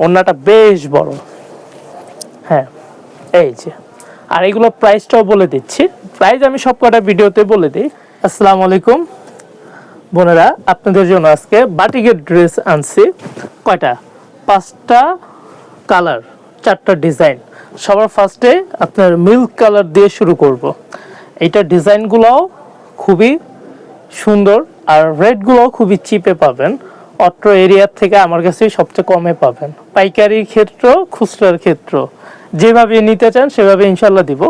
ওড়নাটা বেশ বড়। হ্যাঁ এই যে। আর এগুলো প্রাইসটাও বলে দিচ্ছি। প্রাইস আমি সব কটা ভিডিওতে বলে দিই। আসসালামু আলাইকুম। বোনেরা, আপনাদের জন্য আজকে বাটিকের ড্রেস আনছি। কয়টা? পাঁচটা কালার চারটা ডিজাইন সবার ফার্স্টে আপনার মিল্ক কালার দিয়ে শুরু করব। এইটা ডিজাইনগুলোও খুবই সুন্দর আর রেডগুলোও খুবই চিপে পাবেন। অত্র এরিয়ার থেকে আমার কাছে সবচেয়ে কমে পাবেন। পাইকারির ক্ষেত্র, খুচরার ক্ষেত্র। যেভাবে নিতে চান, সেভাবে ইনশাল্লাহ দিব।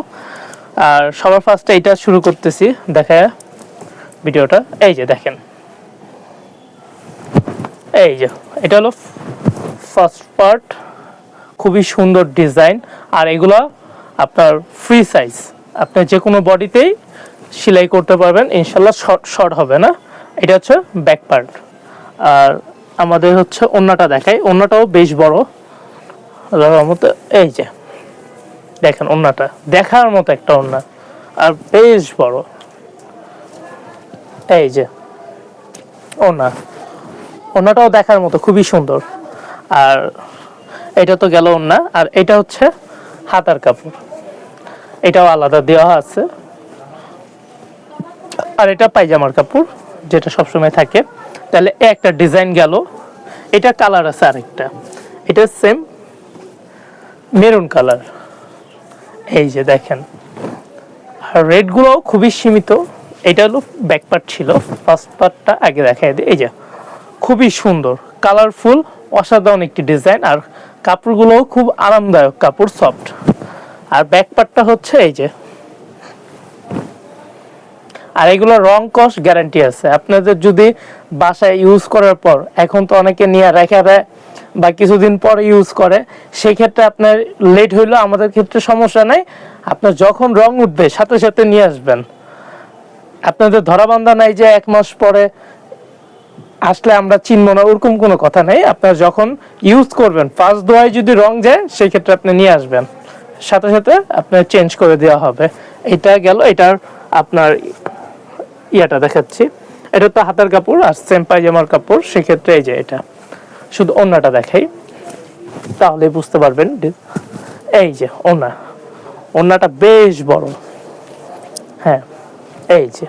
আর সবার ফার্স্টে এটা শুরু করতেছি। দেখা ভিডিওটা। এই যে দেখেন। এই যে, এটা হলো ফার্স্ট পার্ট খুবই সুন্দর ডিজাইন। আর এগুলো আপনার ফ্রি সাইজ আপনি যে কোনো বডিতেই সেলাই করতে পারবেন। ইনশাল্লাহ শর্ট শর্ট হবে না। এটা হচ্ছে ব্যাক পার্ট আর আমাদের হচ্ছে ওন্নাটা দেখাই। ওন্নাটাও বেশ বড়। মতো এই যে, দেখেন ওন্নাটা। দেখার মতো একটা ওন্না। আর বেশ বড়। এই যে ওনা ওন্নাটাও দেখার মতো, খুবই সুন্দর। আর এটা তো গেল ওন্না। আর এটা হচ্ছে হাতার কাপড়। এটাও আলাদা দেওয়া আছে। আর এটা পায়জামার কাপড়, যেটা সবসময় থাকে। তাহলে একটা ডিজাইন গেল। এটা কালার আছে আরেকটা। এটা সেম মেরুন কালার। এই যে দেখেন। আর রেডগুলো খুবই সীমিত। এটা হলো ব্যাক পার্ট ছিল। ফার্স্ট পার্টটা আগে দেখাই দিই। এই যে, খুবই সুন্দর। কালারফুল অসাধারণ একটি ডিজাইন আর কাপড়গুলোও খুব আরামদায়ক কাপড় সফট আর ব্যাক পার্টটা হচ্ছে এই যে আর এগুলো রং কস গ্যারান্টি আছে। আপনাদের যদি বাসায় ইউজ করার পর এখন তো অনেকে নিয়ে রেখে দেয় বা কিছুদিন পর ইউজ করে সেই ক্ষেত্রে আপনার লেট হইলেও আমাদের ক্ষেত্রে সমস্যা নাই। আপনার যখন রং উঠবে, সাথে সাথে নিয়ে আসবেন। আপনাদের ধরাবান্ধা নাই যে এক মাস পরে আসলে আমরা চিনবো না, ওরকম কোনো কথা নেই। আপনার যখন ইউজ করবেন ফার্স্ট দোয়ায় যদি রং যায় সেই ক্ষেত্রে আপনি নিয়ে আসবেন। সাথে সাথে আপনার চেঞ্জ করে দেওয়া হবে। এটা গেল, এটার আপনার ইয়াটা দেখাচ্ছি। এটা তো হাতের কাপড় আর সেম পায়জামার কাপড়, সেক্ষেত্রে এই যে এটা। শুধু অন্যটা দেখাই। তাহলে বুঝতে পারবেন এই যে ওনা ওনাটা বেশ বড়। হ্যাঁ এই যে।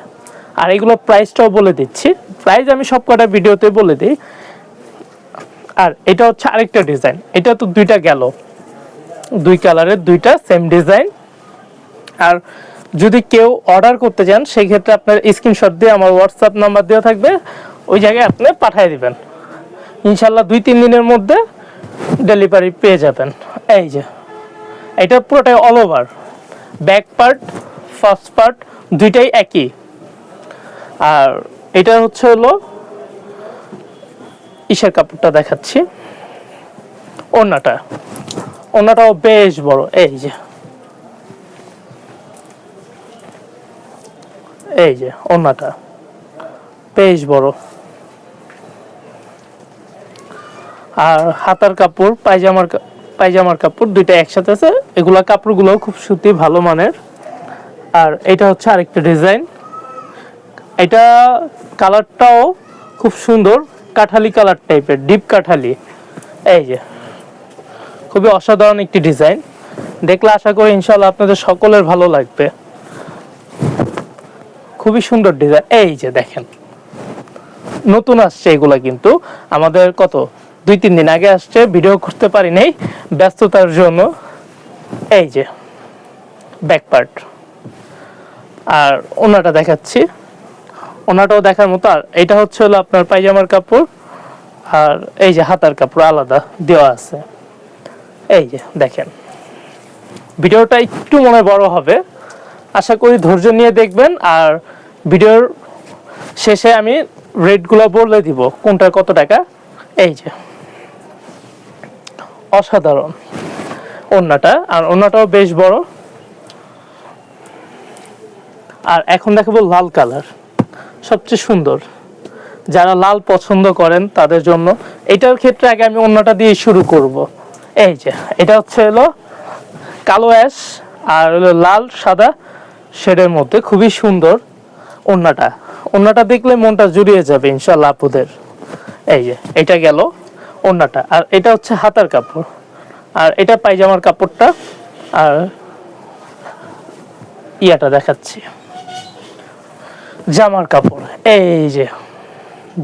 আর এগুলো প্রাইসটাও বলে দিচ্ছি। প্রাইস আমি সব কটা ভিডিওতে বলে দিই। আর এটা হচ্ছে আরেকটা ডিজাইন এটা তো দুইটা গেল। দুই কালারের দুইটা সেম ডিজাইন আর যদি কেউ অর্ডার করতে চান সেই ক্ষেত্রে আপনার স্ক্রিনশট দিয়ে আমার হোয়াটসঅ্যাপ নাম্বার দেওয়া থাকবে। ওই জায়গায় আপনি পাঠিয়ে দিবেন। ইনশাল্লাহ দুই তিন দিনের মধ্যে ডেলিভারি পেয়ে যাবেন। এই যে, এটা পুরোটাই all over back part first part দুইটাই একই। আর এটা হচ্ছে হলো ইসের কাপড়টা দেখাচ্ছি। ওড়নাটা। ওড়নাটাও বেশ বড়। এই যে এই যে ওড়নাটা বেশ বড়। আর হাতার কাপড়, পায়জামার পায়জামার কাপড় দুইটা একসাথে আছে। এগুলা কাপড়গুলো খুব সুতি, ভালো মানের। আর এটা হচ্ছে আরেকটা ডিজাইন। এটা কালারটাও খুব সুন্দর, কাঠালি কালার টাইপের, ডিপ কাঠালি। এই যে, খুবই অসাধারণ একটি ডিজাইন। দেখলে আশা করি ইনশাল্লাহ আপনাদের সকলের ভালো লাগবে। খুবই সুন্দর ডিজাইন এই যে দেখেন, নতুন আসছে এগুলা কিন্তু। আমাদের কত? দুই, তিন দিন আগে আসছে ভিডিও করতে পারি নাই। ব্যস্ততার জন্য। এই যে ব্যাক পার্ট আর ওনাটা দেখাচ্ছি। ওনাটাও দেখার মতো। আর এটা হচ্ছে হলো আপনার পায়জামার কাপড়। আর এই যে হাতার কাপড় আলাদা, দেওয়া আছে। এই যে, দেখেন। ভিডিওটা একটু মনে বড় হবে। আশা করি ধৈর্য নিয়ে দেখবেন আর ভিডিওর শেষে আমি রেটগুলো বলে দিব, কোনটা কত টাকা? এই যে। অসাধারণ। ওন্নাটা আর ওন্নাটাও বেশ বড়। আর এখন দেখাবো লাল কালার। সবচেয়ে সুন্দর। যারা লাল পছন্দ করেন তাদের জন্য। এটার ক্ষেত্রে আগে আমি অন্যটা দিয়ে শুরু করব। এই যে, এটা হচ্ছে হলো কালো অ্যাশ, আর হলো লাল, সাদা। শেডের মধ্যে খুবই সুন্দর ওন্নাটা। ওন্নাটা দেখলে মনটা জুড়িয়ে যাবে ইনশাল্লাহ আপুদের। এই যে, এটা গেল ওড়নাটা আর এটা হচ্ছে হাতার কাপড়। আর এটা পায়জামার কাপড়টা। আর ইয়াটা দেখাচ্ছি। জামার কাপড়। এই যে,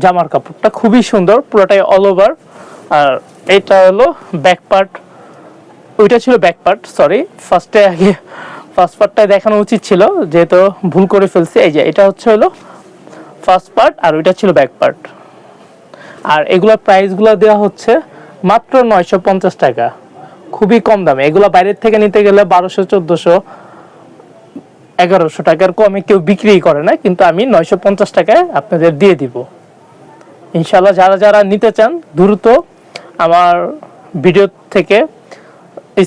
জামার কাপড়টা খুবই সুন্দর, পুরোটাই অল ওভার আর এটা হলো ব্যাক পার্ট ওইটা ছিল ব্যাক পার্ট সরি ফার্স্টে আগে ফার্স্ট পার্টটাই দেখানো উচিত ছিল, যেহেতু ভুল করে ফেলছি। এই যে, এটা হচ্ছে হলো ফার্স্ট পার্ট আর ওইটা ছিল ব্যাক পার্ট আর এগুলোর প্রাইসগুলো দেওয়া হচ্ছে মাত্র নয়শো পঞ্চাশ টাকা। খুবই কম দামে। এগুলো বাইরের থেকে নিতে গেলে বারোশো, চোদ্দোশো, এগারোশো টাকার কমে কেউ বিক্রি করে না, কিন্তু আমি নয়শো পঞ্চাশ টাকায় আপনাদের দিয়ে দিব। ইনশাল্লাহ যারা যারা নিতে চান, দ্রুত আমার ভিডিও থেকে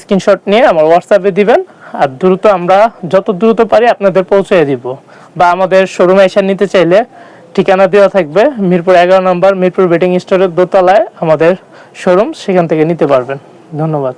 স্ক্রিনশট নিয়ে আমার হোয়াটসঅ্যাপে দিবেন। আর দ্রুত আমরা যত দ্রুত পারি আপনাদের পৌঁছে দিব। বা আমাদের শোরুমে এসে নিতে চাইলে ঠিকানা দেওয়া থাকবে মিরপুর এগারো নম্বর মিরপুর বেটিং স্টোরের দোতলায় আমাদের শোরুম সেখান থেকে নিতে পারবেন। ধন্যবাদ।